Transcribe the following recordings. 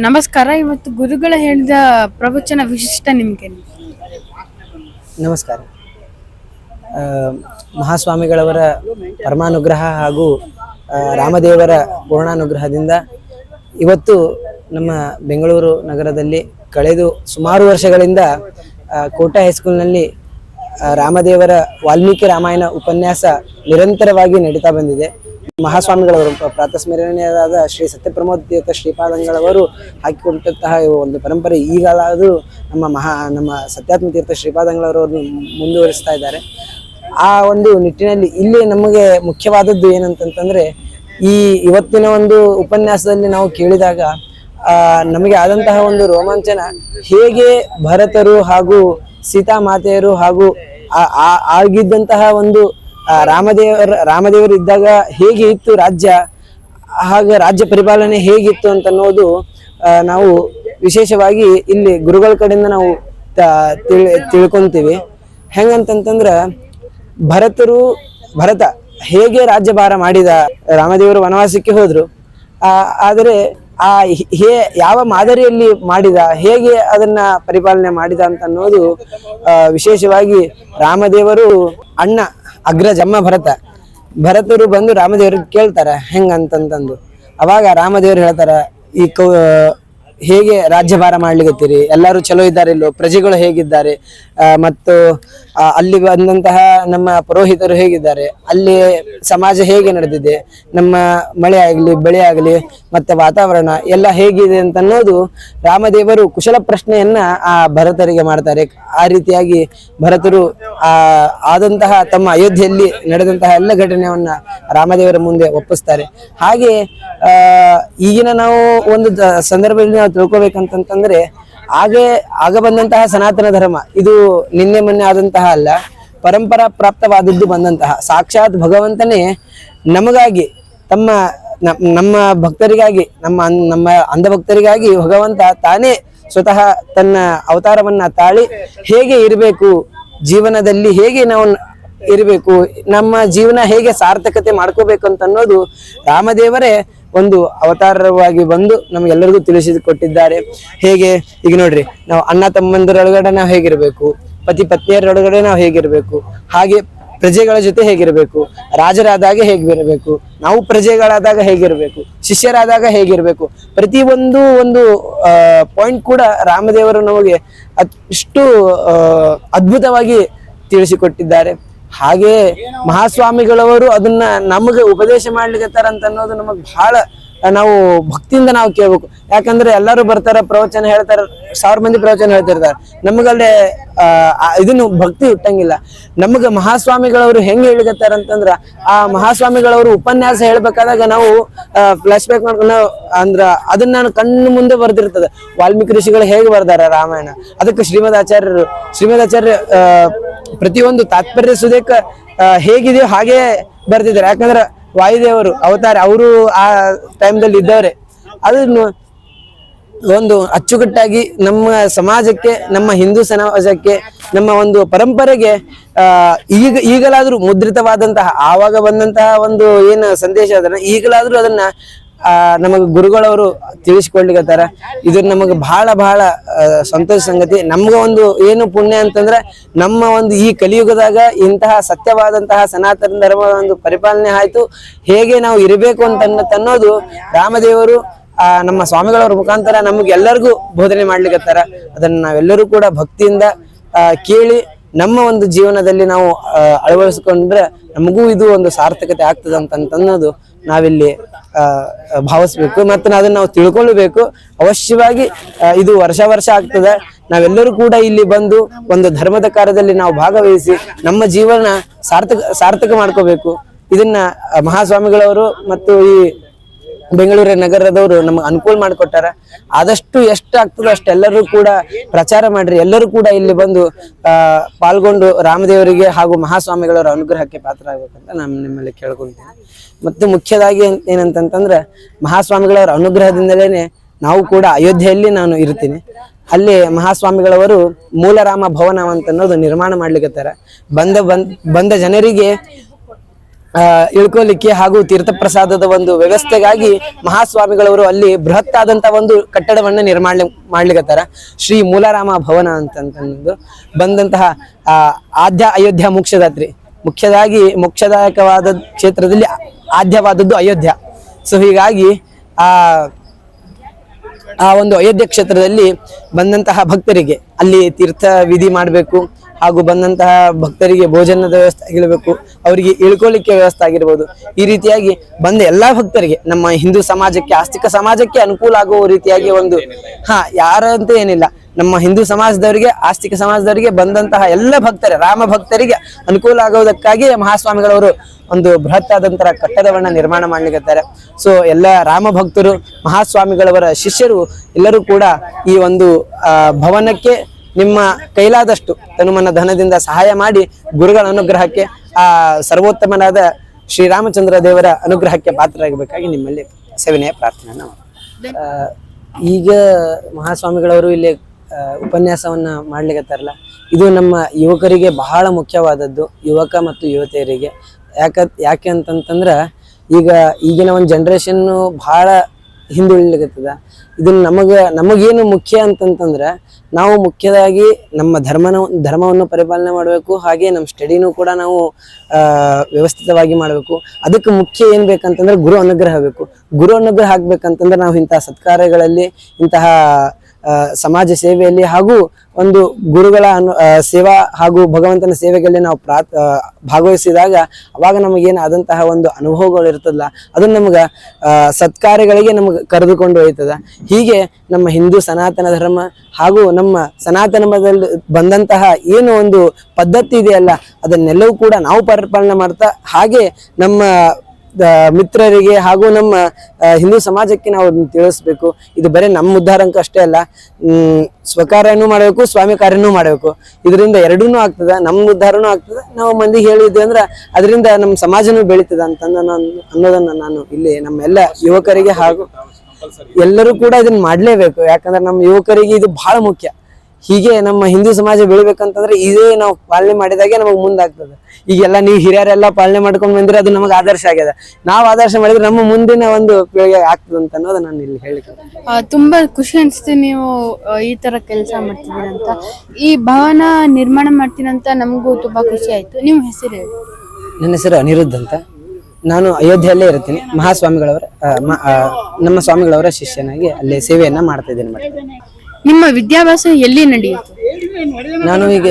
ನಮಸ್ಕಾರ, ಇವತ್ತು ಗುರುಗಳ ಹೇಳಿದ ಪ್ರವಚನ ವಿಶಿಷ್ಟ ನಿಮಗೆ? ನಮಸ್ಕಾರ. ಮಹಾಸ್ವಾಮಿಗಳವರ ಪರಮಾನುಗ್ರಹ ಹಾಗೂ ರಾಮದೇವರ ಪೂರ್ಣಾನುಗ್ರಹದಿಂದ ಇವತ್ತು ನಮ್ಮ ಬೆಂಗಳೂರು ನಗರದಲ್ಲಿ ಕಳೆದು ಸುಮಾರು ವರ್ಷಗಳಿಂದ ಕೋಟ ಹೈಸ್ಕೂಲ್ನಲ್ಲಿ ರಾಮದೇವರ ವಾಲ್ಮೀಕಿ ರಾಮಾಯಣ ಉಪನ್ಯಾಸ ನಿರಂತರವಾಗಿ ನಡೀತಾ ಬಂದಿದೆ. ಮಹಾಸ್ವಾಮಿಗಳವರು ಪ್ರಾತಸ್ಮರಣೀಯರಾದ ಶ್ರೀ ಸತ್ಯಪ್ರಮೋದ ತೀರ್ಥ ಶ್ರೀಪಾದಂಗಳವರು ಹಾಕಿಕೊಟ್ಟಂತಹ ಒಂದು ಪರಂಪರೆ ಈಗಲಾದರೂ ನಮ್ಮ ಮಹಾ, ನಮ್ಮ ಸತ್ಯಾತ್ಮ ತೀರ್ಥ ಶ್ರೀಪಾದಂಗಳವರು ಮುಂದುವರಿಸ್ತಾ ಇದ್ದಾರೆ. ಆ ಒಂದು ನಿಟ್ಟಿನಲ್ಲಿ ಇಲ್ಲಿ ನಮಗೆ ಮುಖ್ಯವಾದದ್ದು ಏನಂತಂತಂದ್ರೆ, ಈ ಇವತ್ತಿನ ಒಂದು ಉಪನ್ಯಾಸದಲ್ಲಿ ನಾವು ಕೇಳಿದಾಗ ನಮಗೆ ಆದಂತಹ ಒಂದು ರೋಮಾಂಚನ ಹೇಗೆ ಭರತರು ಹಾಗೂ ಸೀತಾಮಾತೆಯರು ಹಾಗೂ ಆಗಿದ್ದಂತಹ ಒಂದು ರಾಮದೇವರ, ರಾಮದೇವರು ಇದ್ದಾಗ ಹೇಗೆ ಇತ್ತು ರಾಜ್ಯ? ಹಾಗೆ ರಾಜ್ಯ ಪರಿಪಾಲನೆ ಹೇಗಿತ್ತು ಅಂತ ಅನ್ನೋದು ನಾವು ವಿಶೇಷವಾಗಿ ಇಲ್ಲಿ ಗುರುಗಳ ಕಡೆಯಿಂದ ನಾವು ತ- ತಿಳ್, ತಿಳ್ಕೊಂತೀವಿ. ಹೆಂಗಂತಂತಂದ್ರ ಭರತರು, ಭರತ ಹೇಗೆ ರಾಜ್ಯಭಾರ ಮಾಡಿದ? ರಾಮದೇವರು ವನವಾಸಕ್ಕೆ ಹೋದರು. ಆದರೆ ಆ ಹಿ- ಯಾವ ಮಾದರಿಯಲ್ಲಿ ಮಾಡಿದ? ಹೇಗೆ ಅದನ್ನ ಪರಿಪಾಲನೆ ಮಾಡಿದ ಅಂತ ಅನ್ನೋದು ವಿಶೇಷವಾಗಿ ರಾಮದೇವರು ಅಣ್ಣ ಅಗ್ರಜಮ್ಮ ಭರತ. ಭರತರು ಬಂದು ರಾಮದೇವ್ರಿಗೆ ಕೇಳ್ತಾರ, ಹೆಂಗಂತಂತಂದು. ಅವಾಗ ರಾಮದೇವರು ಹೇಳ್ತಾರ, ಈ ಕೌ ಹೇಗೆ ರಾಜ್ಯಭಾರ ಮಾಡ್ಲಿಕತ್ತೀರಿ? ಎಲ್ಲರೂ ಚಲೋ ಇದ್ದಾರೆ ಇಲ್ಲೋ? ಪ್ರಜೆಗಳು ಹೇಗಿದ್ದಾರೆ? ಮತ್ತು ಅಲ್ಲಿ ಬಂದಂತಹ ನಮ್ಮ ಪುರೋಹಿತರು ಹೇಗಿದ್ದಾರೆ? ಅಲ್ಲಿ ಸಮಾಜ ಹೇಗೆ ನಡೆದಿದೆ? ನಮ್ಮ ಮಳೆ ಆಗಲಿ, ಬೆಳೆ ಆಗಲಿ, ಮತ್ತೆ ವಾತಾವರಣ ಎಲ್ಲ ಹೇಗಿದೆ ಅಂತ ಅನ್ನೋದು ರಾಮದೇವರು ಕುಶಲ ಪ್ರಶ್ನೆಯನ್ನ ಆ ಭರತರಿಗೆ ಮಾಡ್ತಾರೆ. ಆ ರೀತಿಯಾಗಿ ಭರತರು ಆದಂತಹ ತಮ್ಮ ಅಯೋಧ್ಯೆಯಲ್ಲಿ ನಡೆದಂತಹ ಎಲ್ಲ ಘಟನೆಯನ್ನ ರಾಮದೇವರ ಮುಂದೆ ಒಪ್ಪಿಸ್ತಾರೆ. ಹಾಗೆ, ಆ, ಈಗಿನ ನಾವು ಒಂದು ಸಂದರ್ಭದಲ್ಲಿ ನಾವು ತಿಳ್ಕೊಬೇಕಂತಂತಂದ್ರೆ, ಹಾಗೆ ಆಗ ಬಂದಂತಹ ಸನಾತನ ಧರ್ಮ, ಇದು ನಿನ್ನೆ ಮೊನ್ನೆ ಆದಂತಹ ಅಲ್ಲ, ಪರಂಪರಾ ಪ್ರಾಪ್ತವಾದದ್ದು ಬಂದಂತಹ, ಸಾಕ್ಷಾತ್ ಭಗವಂತನೇ ನಮಗಾಗಿ, ತಮ್ಮ ನಮ್ಮ ಭಕ್ತರಿಗಾಗಿ, ನಮ್ಮ ನಮ್ಮ ಅಂಧ ಭಕ್ತರಿಗಾಗಿ ಭಗವಂತ ತಾನೇ ಸ್ವತಃ ತನ್ನ ಅವತಾರವನ್ನ ತಾಳಿ ಹೇಗೆ ಇರಬೇಕು ಜೀವನದಲ್ಲಿ ಹೇಗೆ ನಾವು ಇರಬೇಕು, ನಮ್ಮ ಜೀವನ ಹೇಗೆ ಸಾರ್ಥಕತೆ ಮಾಡ್ಕೋಬೇಕು ಅಂತ ಅನ್ನೋದು ರಾಮದೇವರೇ ಒಂದು ಅವತಾರವಾಗಿ ಬಂದು ನಮಗೆಲ್ಲರಿಗೂ ತಿಳಿಸಿಕೊಟ್ಟಿದ್ದಾರೆ. ಹೇಗೆ? ಈಗ ನೋಡ್ರಿ, ನಾವು ಅಣ್ಣ ತಮ್ಮಂದಿರೊಳಗಡೆ ನಾವು ಹೇಗಿರ್ಬೇಕು, ಪತಿ ಪತ್ನಿಯರೊಳಗಡೆ ನಾವು ಹೇಗಿರ್ಬೇಕು, ಹಾಗೆ ಪ್ರಜೆಗಳ ಜೊತೆ ಹೇಗಿರಬೇಕು? ರಾಜರಾದಾಗ ಹೇಗಿರಬೇಕು ನಾವು ಪ್ರಜೆಗಳಾದಾಗ ಹೇಗಿರಬೇಕು? ಶಿಷ್ಯರಾದಾಗ ಹೇಗಿರಬೇಕು? ಪ್ರತಿ ಒಂದು ಒಂದು ಪಾಯಿಂಟ್ ಕೂಡ ರಾಮದೇವರು ನಮಗೆ ಅಷ್ಟು ಅದ್ಭುತವಾಗಿ ತಿಳಿಸಿಕೊಟ್ಟಿದ್ದಾರೆ. ಹಾಗೆ ಮಹಾಸ್ವಾಮಿಗಳವರು ಅದನ್ನ ನಮಗೆ ಉಪದೇಶ ಮಾಡ್ಲಿಕ್ಕೆ ಅಂತ ಅನ್ನೋದು ನಮಗ್ ಬಹಳ ನಾವು ಭಕ್ತಿಯಿಂದ ನಾವು ಕೇಳ್ಬೇಕು. ಯಾಕಂದ್ರೆ ಎಲ್ಲರೂ ಬರ್ತಾರ, ಪ್ರವಚನ ಹೇಳ್ತಾರ, ಸಾವಿರ ಮಂದಿ ಪ್ರವಚನ ಹೇಳ್ತಿರ್ತಾರೆ. ನಮಗಲ್ಲೇ ಇದನ್ನು ಭಕ್ತಿ ಹುಟ್ಟಂಗಿಲ್ಲ. ನಮಗೆ ಮಹಾಸ್ವಾಮಿಗಳವರು ಹೆಂಗ್ ಹೇಳಿಕತ್ತಾರ ಅಂತಂದ್ರ, ಆ ಮಹಾಸ್ವಾಮಿಗಳವರು ಉಪನ್ಯಾಸ ಹೇಳ್ಬೇಕಾದಾಗ ನಾವು ಫ್ಲಾಶ್ ಬ್ಯಾಕ್ ಮಾಡ್ಕೊಂಡು ಅಂದ್ರ ಅದನ್ನ ನಾನು ಕಣ್ಣು ಮುಂದೆ ಬರ್ದಿರ್ತದೆ. ವಾಲ್ಮೀಕಿ ಋಷಿಗಳು ಹೇಗೆ ಬರ್ದಾರ ರಾಮಾಯಣ? ಅದಕ್ಕೆ ಶ್ರೀಮದ್ ಆಚಾರ್ಯರು, ಶ್ರೀಮದ್ ಆಚಾರ್ಯ ಪ್ರತಿಯೊಂದು ತಾತ್ಪರ್ಯ ಸುದೇಕ ಹೇಗಿದೆಯೋ ಹಾಗೆ ಬರ್ದಿದ್ದಾರೆ. ಯಾಕಂದ್ರೆ ವಾಯುದೇವರು, ಅವತಾರ, ಅವರು ಆ ಟೈಮ್ದಲ್ಲಿ ಇದ್ದವ್ರೆ ಅದನ್ನು ಒಂದು ಅಚ್ಚುಕಟ್ಟಾಗಿ ನಮ್ಮ ಸಮಾಜಕ್ಕೆ, ನಮ್ಮ ಹಿಂದೂ ಸಮಾಜಕ್ಕೆ, ನಮ್ಮ ಒಂದು ಪರಂಪರೆಗೆ ಈಗ, ಈಗಲಾದರೂ ಮುದ್ರಿತವಾದಂತಹ, ಆವಾಗ ಬಂದಂತಹ ಒಂದು ಏನು ಸಂದೇಶ ಅದನ್ನ, ಈಗಲಾದರೂ ಅದನ್ನ ನಮಗೆ ಗುರುಗಳವರು ತಿಳಿಸ್ಕೊಡ್ಲಿಕತ್ತಾರ. ಇದು ನಮಗೆ ಬಹಳ ಬಹಳ ಸಂತೋಷ ಸಂಗತಿ. ನಮ್ಗೆ ಒಂದು ಏನು ಪುಣ್ಯ ಅಂತಂದ್ರೆ ನಮ್ಮ ಒಂದು ಈ ಕಲಿಯುಗದಾಗ ಇಂತಹ ಸತ್ಯವಾದಂತಹ ಸನಾತನ ಧರ್ಮದ ಒಂದು ಪರಿಪಾಲನೆ ಆಯಿತು. ಹೇಗೆ ನಾವು ಇರಬೇಕು ಅಂತ ಅನ್ನೋದು ರಾಮದೇವರು, ಆ, ನಮ್ಮ ಸ್ವಾಮಿಗಳವರ ಮುಖಾಂತರ ನಮ್ಗೆ ಎಲ್ಲರಿಗೂ ಬೋಧನೆ ಮಾಡ್ಲಿಕತ್ತಾರ. ಅದನ್ನ ನಾವೆಲ್ಲರೂ ಕೂಡ ಭಕ್ತಿಯಿಂದ ಕೇಳಿ ನಮ್ಮ ಒಂದು ಜೀವನದಲ್ಲಿ ನಾವು ಅಳವಡಿಸ್ಕೊಂಡ್ರೆ ನಮಗೂ ಇದು ಒಂದು ಸಾರ್ಥಕತೆ ಆಗ್ತದೆ ಅಂತ ಅನ್ನೋದು ನಾವಿಲ್ಲಿ ಭಾವಿಸ್ಬೇಕು. ಮತ್ತು ಅದನ್ನ ನಾವು ತಿಳ್ಕೊಳ್ಬೇಕು. ಅವಶ್ಯವಾಗಿ ಇದು ವರ್ಷ ವರ್ಷ ಆಗ್ತದೆ. ನಾವೆಲ್ಲರೂ ಕೂಡ ಇಲ್ಲಿ ಬಂದು ಒಂದು ಧರ್ಮದ ಕಾರ್ಯದಲ್ಲಿ ನಾವು ಭಾಗವಹಿಸಿ ನಮ್ಮ ಜೀವನ ಸಾರ್ಥಕ ಸಾರ್ಥಕ ಮಾಡ್ಕೋಬೇಕು. ಇದನ್ನ ಮಹಾಸ್ವಾಮಿಗಳವರು ಮತ್ತು ಈ ಬೆಂಗಳೂರು ನಗರದವರು ನಮ್ಗೆ ಅನುಕೂಲ ಮಾಡಿಕೊಟ್ಟಾರ. ಆದಷ್ಟು ಎಷ್ಟು ಆಗ್ತದೋ ಅಷ್ಟೆಲ್ಲರೂ ಕೂಡ ಪ್ರಚಾರ ಮಾಡ್ರಿ. ಎಲ್ಲರೂ ಕೂಡ ಇಲ್ಲಿ ಬಂದು ಪಾಲ್ಗೊಂಡು ರಾಮದೇವರಿಗೆ ಹಾಗೂ ಮಹಾಸ್ವಾಮಿಗಳವರ ಅನುಗ್ರಹಕ್ಕೆ ಪಾತ್ರ ಆಗ್ಬೇಕಂತ ನಾನು ನಿಮ್ಮಲ್ಲಿ ಕೇಳ್ಕೊಳ್ತೀನಿ. ಮತ್ತು ಮುಖ್ಯದಾಗಿ ಏನಂತಂತಂದ್ರೆ, ಮಹಾಸ್ವಾಮಿಗಳವರ ಅನುಗ್ರಹದಿಂದಲೇ ನಾವು ಕೂಡ ಅಯೋಧ್ಯೆಯಲ್ಲಿ ನಾನು ಇರ್ತೀನಿ. ಅಲ್ಲಿ ಮಹಾಸ್ವಾಮಿಗಳವರು ಮೂಲರಾಮ ಭವನ ಅಂತ ಅನ್ನೋದು ನಿರ್ಮಾಣ ಮಾಡ್ಲಿಕ್ಕೆ ಬಂದ ಬಂದ ಬಂದ ಜನರಿಗೆ ಆ, ಇಳ್ಕೊಲಿಕ್ಕೆ ಹಾಗೂ ತೀರ್ಥಪ್ರಸಾದದ ಒಂದು ವ್ಯವಸ್ಥೆಗಾಗಿ ಮಹಾಸ್ವಾಮಿಗಳವರು ಅಲ್ಲಿ ಬೃಹತ್ ಆದಂತ ಒಂದು ಕಟ್ಟಡವನ್ನ ನಿರ್ಮಾಣ ಮಾಡ್ಲಿಕತ್ತಾರ. ಶ್ರೀ ಮೂಲಾರಾಮ ಭವನ ಅಂತಂದು ಬಂದಂತಹ ಆ ಆದ್ಯ ಅಯೋಧ್ಯ ಮುಖ್ಯದಾತ್ರಿ ಮುಖ್ಯದಾಗಿ ಮೋಕ್ಷದಾಯಕವಾದ ಕ್ಷೇತ್ರದಲ್ಲಿ ಆದ್ಯವಾದದ್ದು ಅಯೋಧ್ಯ. ಸೊ ಹೀಗಾಗಿ ಆ ಆ ಒಂದು ಅಯೋಧ್ಯೆ ಕ್ಷೇತ್ರದಲ್ಲಿ ಬಂದಂತಹ ಭಕ್ತರಿಗೆ ಅಲ್ಲಿ ತೀರ್ಥ ವಿಧಿ ಮಾಡಬೇಕು. ಹಾಗೂ ಬಂದಂತಹ ಭಕ್ತರಿಗೆ ಭೋಜನದ ವ್ಯವಸ್ಥೆ ಆಗಿರಬೇಕು, ಅವರಿಗೆ ಇಳ್ಕೊಳ್ಳಿಕ್ಕೆ ವ್ಯವಸ್ಥೆ ಆಗಿರ್ಬೋದು. ಈ ರೀತಿಯಾಗಿ ಬಂದ ಎಲ್ಲಾ ಭಕ್ತರಿಗೆ ನಮ್ಮ ಹಿಂದೂ ಸಮಾಜಕ್ಕೆ, ಆಸ್ತಿಕ ಸಮಾಜಕ್ಕೆ ಅನುಕೂಲ ಆಗುವ ರೀತಿಯಾಗಿ ಒಂದು, ಹಾ, ಯಾರಂತ ಏನಿಲ್ಲ. ನಮ್ಮ ಹಿಂದೂ ಸಮಾಜದವರಿಗೆ, ಆಸ್ತಿಕ ಸಮಾಜದವರಿಗೆ ಬಂದಂತಹ ಎಲ್ಲ ಭಕ್ತರೇ, ರಾಮ ಭಕ್ತರಿಗೆ ಅನುಕೂಲ ಆಗೋದಕ್ಕಾಗಿ ಮಹಾಸ್ವಾಮಿಗಳವರು ಒಂದು ಬೃಹತ್ ಆದಂತರ ಕಟ್ಟಡವನ್ನ ನಿರ್ಮಾಣ ಮಾಡ್ಲಿಕ್ಕೆ ಸೊ ಎಲ್ಲ ರಾಮ ಭಕ್ತರು, ಮಹಾಸ್ವಾಮಿಗಳವರ ಶಿಷ್ಯರು ಎಲ್ಲರೂ ಕೂಡ ಈ ಒಂದು ಭವನಕ್ಕೆ ನಿಮ್ಮ ಕೈಲಾದಷ್ಟು ತನುಮನ ಧನದಿಂದ ಸಹಾಯ ಮಾಡಿ ಗುರುಗಳ ಅನುಗ್ರಹಕ್ಕೆ, ಆ ಸರ್ವೋತ್ತಮನಾದ ಶ್ರೀರಾಮಚಂದ್ರ ದೇವರ ಅನುಗ್ರಹಕ್ಕೆ ಪಾತ್ರರಾಗಬೇಕಾಗಿ ನಿಮ್ಮಲ್ಲಿ ಸೇವನೆಯ ಪ್ರಾರ್ಥನೆಯನ್ನು ಈಗ ಮಹಾಸ್ವಾಮಿಗಳವರು ಇಲ್ಲಿ ಉಪನ್ಯಾಸವನ್ನ ಮಾಡ್ಲಿಕ್ಕತ್ತಾರಲ್ಲ ಇದು ನಮ್ಮ ಯುವಕರಿಗೆ ಬಹಳ ಮುಖ್ಯವಾದದ್ದು, ಯುವಕ ಮತ್ತು ಯುವತಿಯರಿಗೆ. ಯಾಕ, ಯಾಕೆ ಅಂತಂತಂದ್ರ, ಈಗ ಈಗಿನ ಒಂದು ಜನ್ರೇಷನ್ನು ಬಹಳ ಹಿಂದುಳಿಲಿಕತ್ತದ. ಇದನ್ನ ನಮಗ, ನಮಗೇನು ಮುಖ್ಯ ಅಂತಂತಂದ್ರ ನಾವು ಮುಖ್ಯವಾಗಿ ನಮ್ಮ ಧರ್ಮನ, ಧರ್ಮವನ್ನು ಪರಿಪಾಲನೆ ಮಾಡಬೇಕು, ಹಾಗೆ ನಮ್ಮ ಸ್ಟಡಿನೂ ಕೂಡ ನಾವು ವ್ಯವಸ್ಥಿತವಾಗಿ ಮಾಡಬೇಕು. ಅದಕ್ಕೆ ಮುಖ್ಯ ಏನು ಬೇಕಂತಂದ್ರೆ ಗುರು ಅನುಗ್ರಹ ಬೇಕು. ಗುರು ಅನುಗ್ರಹ ಆಗ್ಬೇಕಂತಂದ್ರೆ ನಾವು ಇಂತಹ ಸತ್ಕಾರ್ಯಗಳಲ್ಲಿ, ಇಂತಹ ಸಮಾಜ ಸೇವೆಯಲ್ಲಿ ಹಾಗೂ ಒಂದು ಗುರುಗಳ ಅನು ಸೇವಾ ಹಾಗೂ ಭಗವಂತನ ಸೇವೆಗಳಲ್ಲಿ ನಾವು ಪ್ರಾ ಭಾಗವಹಿಸಿದಾಗ ಅವಾಗ ನಮಗೇನು ಆದಂತಹ ಒಂದು ಅನುಭವಗಳು ಇರ್ತದಲ್ಲ ಅದು ನಮ್ಗೆ ಸತ್ಕಾರ್ಯಗಳಿಗೆ ನಮಗೆ ಕರೆದುಕೊಂಡು ಒಯ್ತದ ಹೀಗೆ ನಮ್ಮ ಹಿಂದೂ ಸನಾತನ ಧರ್ಮ ಹಾಗೂ ನಮ್ಮ ಸನಾತನದಲ್ಲಿ ಬಂದಂತಹ ಏನು ಒಂದು ಪದ್ಧತಿ ಇದೆಯಲ್ಲ, ಅದನ್ನೆಲ್ಲವೂ ಕೂಡ ನಾವು ಪರಿಪಾಲನೆ ಮಾಡ್ತಾ, ಹಾಗೆ ನಮ್ಮ ಮಿತ್ರರಿಗೆ ಹಾಗೂ ನಮ್ಮ ಹಿಂದೂ ಸಮಾಜಕ್ಕೆ ನಾವು ಅದನ್ನ ತಿಳಿಸ್ಬೇಕು. ಇದು ಬರೀ ನಮ್ಮ ಉದ್ಧಾರಂಕ ಅಷ್ಟೇ ಅಲ್ಲ ಸ್ವಕಾರ್ಯನೂ ಮಾಡಬೇಕು, ಸ್ವಾಮಿ ಕಾರ್ಯನೂ ಮಾಡಬೇಕು. ಇದರಿಂದ ಎರಡೂ ಆಗ್ತದೆ, ನಮ್ಮ ಉದ್ಧಾರನೂ ಆಗ್ತದೆ. ನಾವು ಮಂದಿ ಹೇಳಿದ್ವಿ ಅಂದ್ರೆ ಅದರಿಂದ ನಮ್ಮ ಸಮಾಜನೂ ಬೆಳೀತದ ಅಂತಂದ ನಾನು, ಅನ್ನೋದನ್ನ ನಾನು ಇಲ್ಲಿ ನಮ್ಮ ಎಲ್ಲ ಯುವಕರಿಗೆ ಹಾಗೂ ಎಲ್ಲರೂ ಕೂಡ ಇದನ್ನ ಮಾಡಲೇಬೇಕು. ಯಾಕಂದ್ರೆ ನಮ್ಮ ಯುವಕರಿಗೆ ಇದು ಬಹಳ ಮುಖ್ಯ. ಹೀಗೆ ನಮ್ಮ ಹಿಂದೂ ಸಮಾಜ ಬೆಳಿಬೇಕಂತಂದ್ರೆ ಇದೇ ನಾವು ಪಾಲನೆ ಮಾಡಿದಾಗೆ ನಮಗೆ ಮುಂದಾಗ್ತದೆ. ಈಗೆಲ್ಲ ನೀವು ಹಿರಿಯರೆಲ್ಲ ಪಾಲನೆ ಮಾಡ್ಕೊಂಡ್ ಬಂದ್ರೆ ಅದು ನಮಗೆ ಆದರ್ಶ ಆಗ್ಯದ. ನಾವು ಆದರ್ಶ ಮಾಡಿದ್ರೆ ನಮ್ಮ ಮುಂದಿನ ಒಂದು ಪೀಳಿಗೆ ಆಗ್ತದೆ ಅಂತ ಅನ್ನೋದು ನಾನು ಇಲ್ಲಿ ಹೇಳಿಕೆ ತುಂಬಾ ಖುಷಿ ಅನ್ಸುತ್ತೆ ನೀವು ಈ ತರ ಕೆಲಸ ಮಾಡ್ತಿದ್ದೀರಂತ. ಈ ಭವನ ನಿರ್ಮಾಣ ಮಾಡ್ತೀನಂತ ನಮಗೂ ತುಂಬಾ ಖುಷಿ ಆಯ್ತು. ನಿಮ್ಮ ಹೆಸರು ಹೇಳಿ. ನನ್ನ ಹೆಸರು ಅನಿರುದ್ಧ ಅಂತ. ನಾನು ಅಯೋಧ್ಯೆಯಲ್ಲೇ ಇರ್ತೀನಿ ಮಹಾಸ್ವಾಮಿಗಳವರ ನಮ್ಮ ಸ್ವಾಮಿಗಳವರ ಶಿಷ್ಯನಾಗಿ ಅಲ್ಲಿ ಸೇವೆಯನ್ನ ಮಾಡ್ತಾ ಇದ್ದೀನಿ ನಿಮ್ಮ ವಿದ್ಯಾಭ್ಯಾಸ ಎಲ್ಲಿ ನಡೆಯಿತು ನಾನು ಈಗ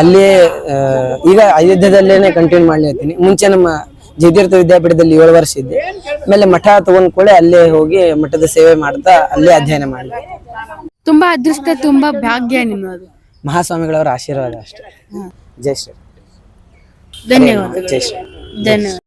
ಅಲ್ಲೇ ಈಗ ಅಯೋಧ್ಯದಲ್ಲೇನೆ ಕಂಟಿನ್ಯೂ ಮಾಡ್ಲಿರ್ತೀನಿ ಮುಂಚೆ ನಮ್ಮ ಜಯತೀರ್ಥ ವಿದ್ಯಾಪೀಠದಲ್ಲಿ ಏಳು ವರ್ಷ ಇದ್ದೆ. ಆಮೇಲೆ ಮಠ ತಗೊಂಡ್ಕೊಳ್ಳೆ ಅಲ್ಲೇ ಹೋಗಿ ಮಠದ ಸೇವೆ ಮಾಡ್ತಾ ಅಲ್ಲೇ ಅಧ್ಯಯನ ಮಾಡಿದೆ. ತುಂಬಾ ಅದೃಷ್ಟ ತುಂಬಾ ಭಾಗ್ಯ ನಿಮ್ಮದು. ಮಹಾಸ್ವಾಮಿಗಳವರ ಆಶೀರ್ವಾದ ಅಷ್ಟೇ. ಜೈ ಶ್ರೀ ಧನ್ಯವಾದ. ಜೈ ಶ್ರೀ ಧನ್ಯವಾದ.